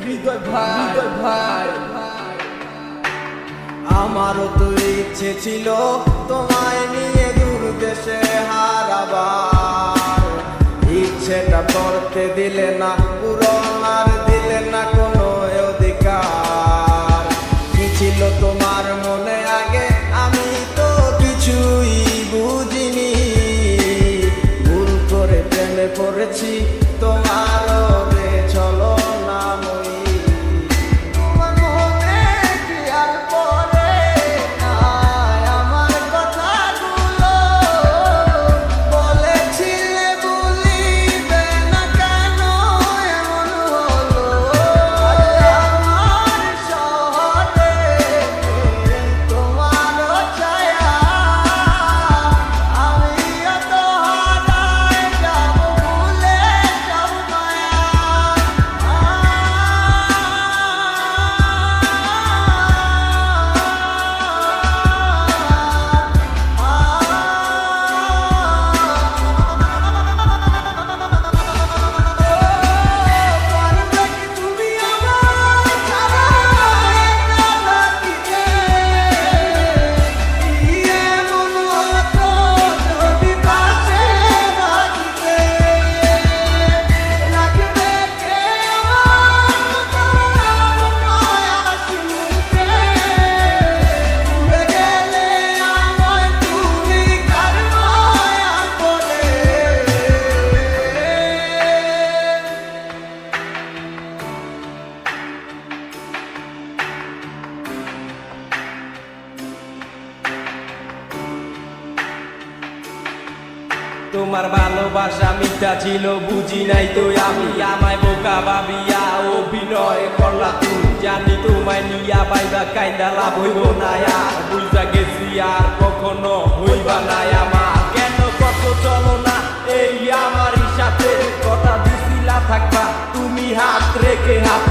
হৃদয় ভাই হৃদয় ভাই আমারও তো ইচ্ছে ছিল তোমায় নিয়ে দূর দেশে হারাবার ইচ্ছেটা করতে দিলে না পূরণ তোমার ভালোবাসা মিথ্যা ছিল, বুঝি নাই তো আমি। আমায় বোকা ভাবিয়া অভিনয় করলা তুমি। জানি তোমায় নিয়া বাইবা কাইন্দা লাভ হইব না আর বুঝা গেছি আর কখনো হইবা না আমার। কেন কত চলো না, এই আমার সাথে। কথা দিছিলা থাকবা, তুমি হাত রেখে হাতে